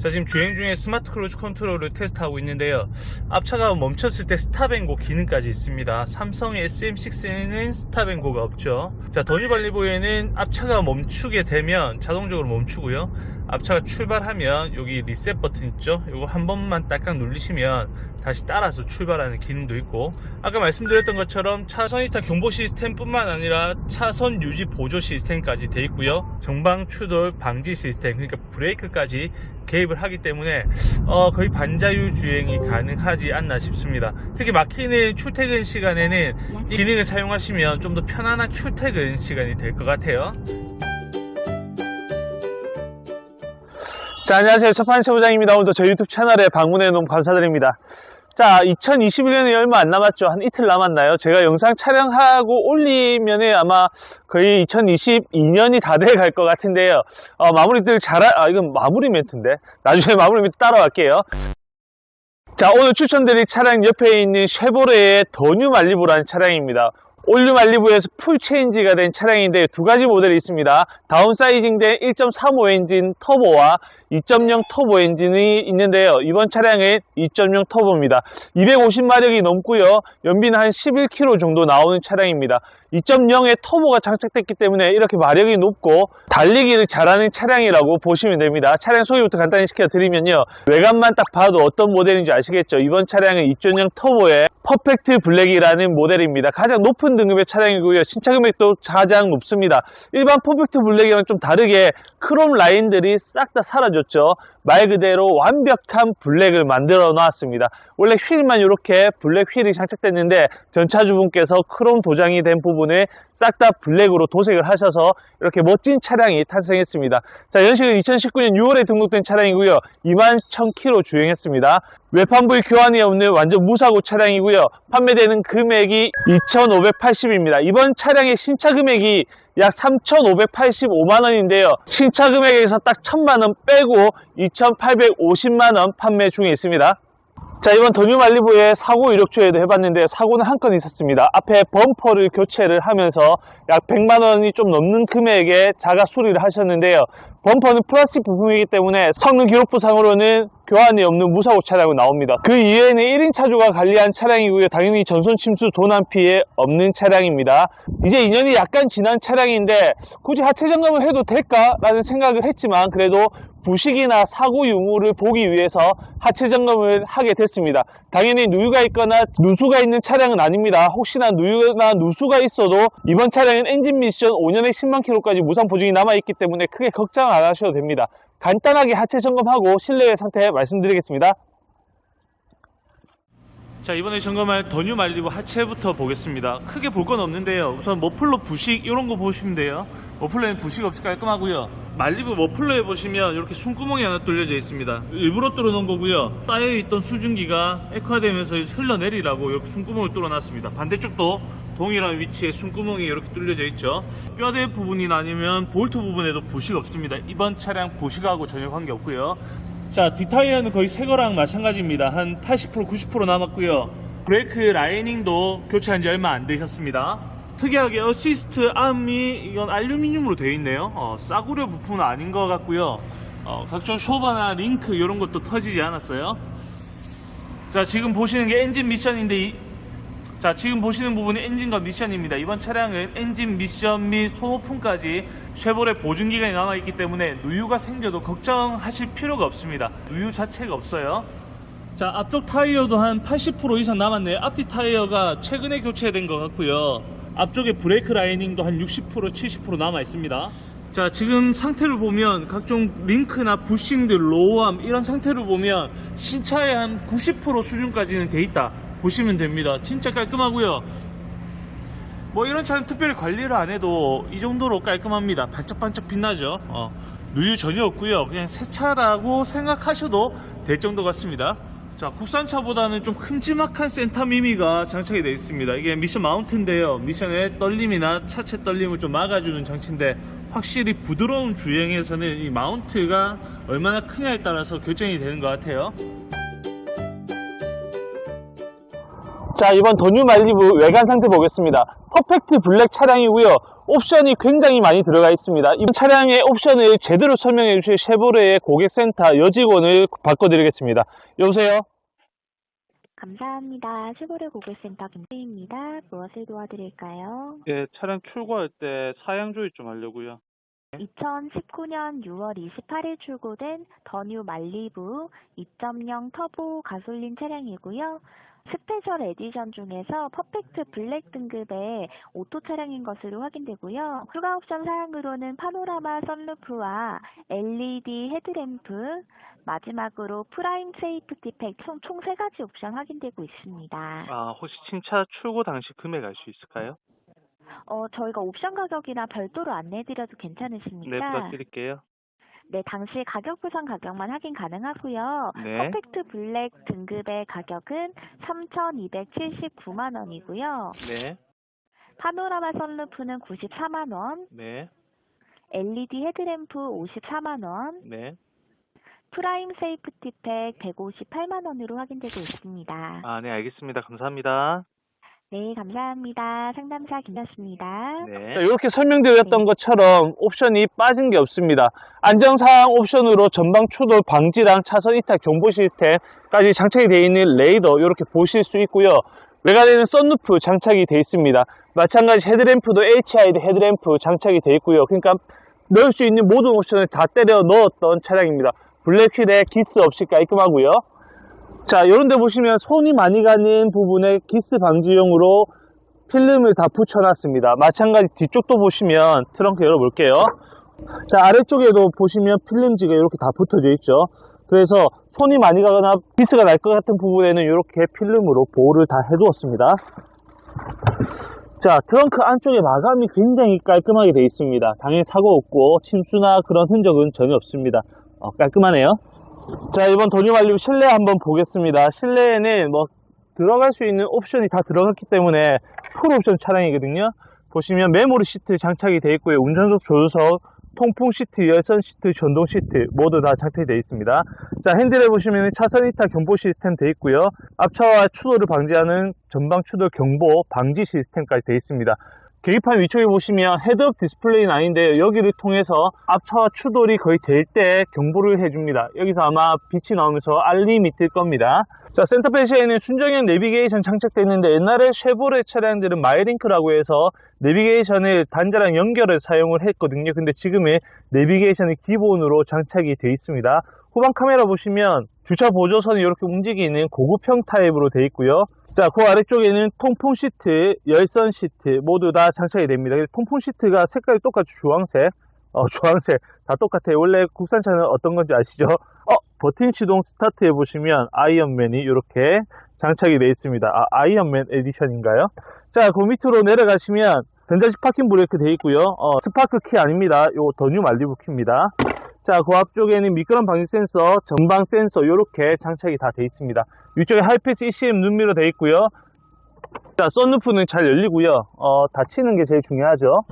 자 지금 주행 중에 스마트 크루즈 컨트롤을 테스트하고 있는데요. 앞차가 멈췄을 때 스탑앤고 기능까지 있습니다. 삼성의 SM6에는 스탑앤고가 없죠. 자 더뉴발리보에는 앞차가 멈추게 되면 자동적으로 멈추고요 앞차가 출발하면 여기 리셋 버튼 있죠? 이거 한 번만 딱딱 누르시면 다시 따라서 출발하는 기능도 있고 아까 말씀드렸던 것처럼 차선 이탈 경보 시스템 뿐만 아니라 차선 유지 보조 시스템까지 돼 있고요. 정방 추돌 방지 시스템 그러니까 브레이크까지 개입을 하기 때문에 어, 거의 반자율 주행이 가능하지 않나 싶습니다. 특히 막히는 출퇴근 시간에는 이 기능을 사용하시면 좀 더 편안한 출퇴근 시간이 될 것 같아요 자, 안녕하세요. 첫판세 부장입니다. 오늘도 저희 유튜브 채널에 방문해 너무 감사드립니다. 자, 2021년이 얼마 안 남았죠. 한 이틀 남았나요? 제가 영상 촬영하고 올리면은 아마 거의 2022년이 다 돼 갈 것 같은데요. 어, 마무리들 잘, 하- 아, 이건 마무리 멘트인데. 나중에 마무리 멘트 따라갈게요. 자, 오늘 추천드릴 차량 옆에 있는 쉐보레의 더뉴 말리부라는 차량입니다. 올류 말리부에서 풀 체인지가 된 차량인데 두 가지 모델이 있습니다. 다운사이징된 1.35 엔진 터보와 2.0 터보 엔진이 있는데요. 이번 차량은 2.0 터보입니다. 250마력이 넘고요. 연비는 한 11km 정도 나오는 차량입니다. 2.0의 터보가 장착됐기 때문에 이렇게 마력이 높고 달리기를 잘하는 차량이라고 보시면 됩니다. 차량 소개부터 간단히 시켜드리면요. 외관만 딱 봐도 어떤 모델인지 아시겠죠? 이번 차량은 2.0 터보의 퍼펙트 블랙이라는 모델입니다. 가장 높은 등급의 차량이고요. 신차 금액도 가장 높습니다. 일반 퍼펙트 블랙이랑 좀 다르게 크롬 라인들이 싹 다 사라졌죠. 말 그대로 완벽한 블랙을 만들어 놨습니다. 원래 휠만 이렇게 블랙 휠이 장착됐는데 전차주분께서 크롬 도장이 된 부분을 싹 다 블랙으로 도색을 하셔서 이렇게 멋진 차량이 탄생했습니다. 자, 연식은 2019년 6월에 등록된 차량이고요. 21,000km 주행했습니다. 외판부의 교환이 없는 완전 무사고 차량이고요. 판매되는 금액이 2,580입니다. 이번 차량의 신차 금액이 약 3,585만원인데요. 신차 금액에서 딱 1,000만원 빼고 2,850만원 판매 중에 있습니다. 자, 이번 더뉴 말리부의 사고 이력조회도 해봤는데 사고는 한 건 있었습니다. 앞에 범퍼를 교체를 하면서 약 100만원이 좀 넘는 금액의 자가 수리를 하셨는데요. 범퍼는 플라스틱 부품이기 때문에 성능 기록 부상으로는 교환이 없는 무사고 차량으로 나옵니다. 그 이외에는 1인 차주가 관리한 차량이고요. 당연히 전손 침수 도난 피해 없는 차량입니다. 이제 2년이 약간 지난 차량인데 굳이 하체 점검을 해도 될까 라는 생각을 했지만 그래도 부식이나 사고 유무를 보기 위해서 하체 점검을 하게 됐습니다. 당연히 누유가 있거나 누수가 있는 차량은 아닙니다. 혹시나 누유나 누수가 있어도 이번 차량은 엔진 미션 5년에 10만 킬로까지 무상 보증이 남아있기 때문에 크게 걱정 안 하셔도 됩니다. 간단하게 하체 점검하고 실내의 상태 말씀드리겠습니다. 자 이번에 점검할 더뉴 말리부 하체부터 보겠습니다. 크게 볼 건 없는데요. 우선 머플러 부식 이런 거 보시면 돼요. 머플러에는 부식 없이 깔끔하고요. 말리부 머플러에 보시면 이렇게 숨구멍이 하나 뚫려져 있습니다. 일부러 뚫어놓은 거고요. 쌓여있던 수증기가 액화되면서 흘러내리라고 이렇게 숨구멍을 뚫어놨습니다. 반대쪽도 동일한 위치에 숨구멍이 이렇게 뚫려져 있죠. 뼈대 부분이나 아니면 볼트 부분에도 부식 없습니다. 이번 차량 부식하고 전혀 관계없고요 자, 뒷타이어는 거의 새 거랑 마찬가지입니다. 한 80% 90% 남았고요. 브레이크 라이닝도 교체한 지 얼마 안 되셨습니다. 특이하게 어시스트 암이 이건 알루미늄으로 되어 있네요. 어, 싸구려 부품은 아닌 것 같고요. 어, 각종 쇼바나 링크 이런 것도 터지지 않았어요. 자, 지금 보시는 게 엔진 미션인데 이- 자, 지금 보시는 부분이 엔진과 미션입니다. 이번 차량은 엔진 미션 및 소모품까지 쉐보레 보증기간이 남아있기 때문에 누유가 생겨도 걱정하실 필요가 없습니다. 누유 자체가 없어요. 자, 앞쪽 타이어도 한 80% 이상 남았네요. 앞뒤 타이어가 최근에 교체된 것 같고요. 앞쪽에 브레이크 라이닝도 한 60% 70% 남아 있습니다. 자, 지금 상태를 보면 각종 링크나 부싱들, 로우암 이런 상태를 보면 신차의 한 90% 수준까지는 돼 있다. 보시면 됩니다. 진짜 깔끔하고요. 뭐 이런 차는 특별히 관리를 안 해도 이 정도로 깔끔합니다. 반짝반짝 빛나죠. 어, 누유 전혀 없고요. 그냥 새 차라고 생각하셔도 될 정도 같습니다. 자, 국산차보다는 좀 큼지막한 센터 미미가 장착이 되어 있습니다. 이게 미션 마운트인데요. 미션의 떨림이나 차체 떨림을 좀 막아주는 장치인데 확실히 부드러운 주행에서는 이 마운트가 얼마나 크냐에 따라서 결정이 되는 것 같아요. 자, 이번 더뉴 말리부 외관 상태 보겠습니다. 퍼펙트 블랙 차량이고요. 옵션이 굉장히 많이 들어가 있습니다. 이번 차량의 옵션을 제대로 설명해 주실 쉐보레의 고객센터 여직원을 바꿔드리겠습니다. 여보세요? 감사합니다. 쉐보레 고객센터 김태희입니다. 무엇을 도와드릴까요? 예, 차량 출고할 때 사양 조회 좀 하려고요. 2019년 6월 28일 출고된 더뉴 말리부 2.0 터보 가솔린 차량이고요. 스페셜 에디션 중에서 퍼펙트 블랙 등급의 오토 차량인 것으로 확인되고요. 추가 옵션 사양으로는 파노라마 선루프와 LED 헤드램프, 마지막으로 프라임 세이프티 팩 총, 총 3가지 옵션 확인되고 있습니다. 아, 혹시 신차 출고 당시 금액 알 수 있을까요? 어, 저희가 옵션 가격이나 별도로 안내해드려도 괜찮으십니까? 네, 부탁드릴게요. 네, 당시 가격 부상 가격만 확인 가능하고요. 네. 퍼펙트 블랙 등급의 가격은 3,279만 원이고요. 네, 파노라마 선루프는 94만 원, 네, LED 헤드램프 54만 원, 네. 프라임 세이프티팩 158만 원으로 확인되고 있습니다. 아, 네, 알겠습니다. 감사합니다. 네, 감사합니다. 상담사 김이었습니다. 네. 자, 이렇게 설명드렸던 것처럼 옵션이 빠진 게 없습니다. 안정사항 옵션으로 전방 추돌 방지랑 차선 이탈 경보 시스템까지 장착이 되어 있는 레이더 이렇게 보실 수 있고요. 외관에는 썬루프 장착이 되어 있습니다. 마찬가지 헤드램프도 HID 헤드램프 장착이 되어 있고요. 그러니까 넣을 수 있는 모든 옵션을 다 때려 넣었던 차량입니다. 블랙휠에 기스 없이 깔끔하고요. 자, 이런 데 보시면 손이 많이 가는 부분에 기스 방지용으로 필름을 다 붙여놨습니다. 마찬가지 뒤쪽도 보시면 트렁크 열어볼게요. 자, 아래쪽에도 보시면 필름지가 이렇게 다 붙어져 있죠. 그래서 손이 많이 가거나 기스가 날 것 같은 부분에는 이렇게 필름으로 보호를 다 해두었습니다. 자, 트렁크 안쪽에 마감이 굉장히 깔끔하게 되어 있습니다. 당연히 사고 없고 침수나 그런 흔적은 전혀 없습니다. 어, 깔끔하네요. 자, 이번 도뉴 말리브 실내 한번 보겠습니다. 실내에는 뭐 들어갈 수 있는 옵션이 다 들어갔기 때문에 풀 옵션 차량이거든요. 보시면 메모리 시트 장착이 되어 있고요. 운전석 조수석, 통풍 시트, 열선 시트, 전동 시트 모두 다 장착이 되어 있습니다. 자, 핸들에 보시면 차선 이탈 경보 시스템 되어 있고요. 앞차와 추돌을 방지하는 전방 추돌 경보 방지 시스템까지 되어 있습니다. 계기판 위쪽에 보시면 헤드업 디스플레이는 아닌데 여기를 통해서 앞차와 추돌이 거의 될 때 경보를 해줍니다. 여기서 아마 빛이 나오면서 알림이 뜰 겁니다. 자, 센터 페시에는 순정형 내비게이션 장착되어 있는데 옛날에 쉐보레 차량들은 마이링크라고 해서 내비게이션을 단자랑 연결을 사용을 했거든요. 근데 지금은 내비게이션이 기본으로 장착이 되어 있습니다. 후방 카메라 보시면 주차 보조선이 이렇게 움직이는 고급형 타입으로 되어 있고요. 자, 그 아래쪽에는 통풍 시트, 열선 시트 모두 다 장착이 됩니다. 통풍 시트가 색깔이 똑같이 주황색, 어, 주황색 다 똑같아요. 원래 국산차는 어떤 건지 아시죠? 어, 버튼 시동 스타트 해 보시면 아이언맨이 이렇게 장착이 되어 있습니다. 아, 아이언맨 에디션인가요? 자, 그 밑으로 내려가시면 전자식 파킹 브레이크 되어 있고요. 어, 스파크 키 아닙니다. 요 더뉴 말리부 키입니다. 자, 그 앞쪽에는 미끄럼 방지 센서, 전방 센서 이렇게 장착이 다 되어 있습니다. 위쪽에 하이패스 ECM 눈미러 되어 있고요. 자, 썬루프는 잘 열리고요. 어, 닫히는 게 제일 중요하죠.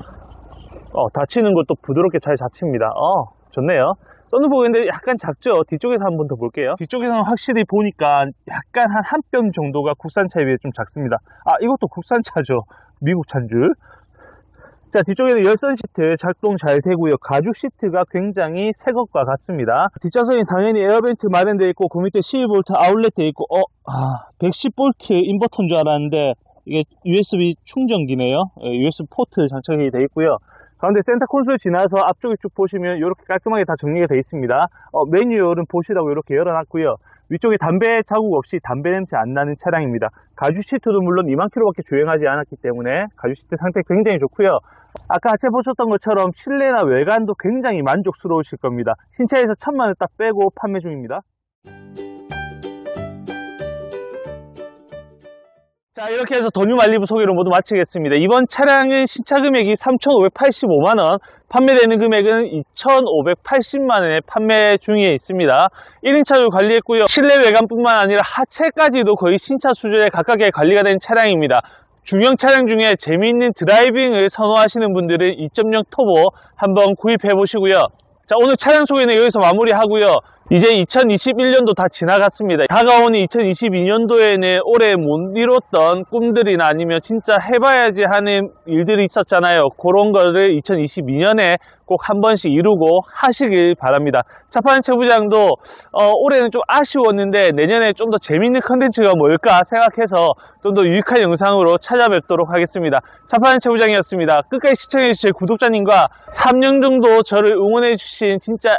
어, 닫히는 것도 부드럽게 잘 닫힙니다. 어, 좋네요. 썬루프 근데 약간 작죠? 뒤쪽에서 한 번 더 볼게요. 뒤쪽에서는 확실히 보니까 약간 한 한 뼘 정도가 국산차에 비해 좀 작습니다. 아, 이것도 국산차죠. 미국 차인 줄. 자, 뒤쪽에는 열선 시트 작동 잘 되고요. 가죽 시트가 굉장히 새 것과 같습니다. 뒷좌석에 당연히 에어벤트 마련되어 있고 그 밑에 12V 아울렛 되어 있고 어, 아, 110V 인버터인 줄 알았는데 이게 USB 충전기네요. 예, USB 포트 장착이 되어 있고요. 가운데 센터 콘솔 지나서 앞쪽에 쭉 보시면 이렇게 깔끔하게 다 정리가 되어 있습니다. 어, 매뉴얼은 보시라고 이렇게 열어놨고요. 위쪽에 담배 자국 없이 담배 냄새 안 나는 차량입니다. 가죽 시트도 물론 2만 킬로밖에 주행하지 않았기 때문에 가죽 시트 상태 굉장히 좋고요. 아까 하체 보셨던 것처럼 실내나 외관도 굉장히 만족스러우실 겁니다. 신차에서 천만원 딱 빼고 판매 중입니다. 자 이렇게 해서 더뉴 말리부 소개를 모두 마치겠습니다. 이번 차량은 신차 금액이 3,585만원, 판매되는 금액은 2,580만원에 판매 중에 있습니다. 1인차로 관리했고요. 실내 외관뿐만 아니라 하체까지도 거의 신차 수준에 가깝게 관리가 된 차량입니다. 중형 차량 중에 재미있는 드라이빙을 선호하시는 분들은 2.0 터보 한번 구입해 보시고요. 자 오늘 차량 소개는 여기서 마무리하고요. 이제 2021년도 다 지나갔습니다. 다가오는 2022년도에는 올해 못 이뤘던 꿈들이나 아니면 진짜 해봐야지 하는 일들이 있었잖아요. 그런 거를 2022년에 꼭 한 번씩 이루고 하시길 바랍니다. 차파는 최부장도 어, 올해는 좀 아쉬웠는데 내년에 좀 더 재밌는 컨텐츠가 뭘까 생각해서 좀 더 유익한 영상으로 찾아뵙도록 하겠습니다. 차파는 최부장이었습니다. 끝까지 시청해주신 구독자님과 3년 정도 저를 응원해주신 진짜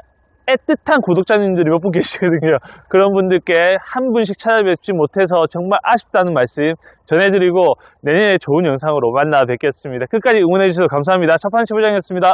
애틋한 구독자님들이 몇 분 계시거든요. 그런 분들께 한 분씩 찾아뵙지 못해서 정말 아쉽다는 말씀 전해드리고 내년에 좋은 영상으로 만나 뵙겠습니다. 끝까지 응원해 주셔서 감사합니다. 차판 시부장이었습니다.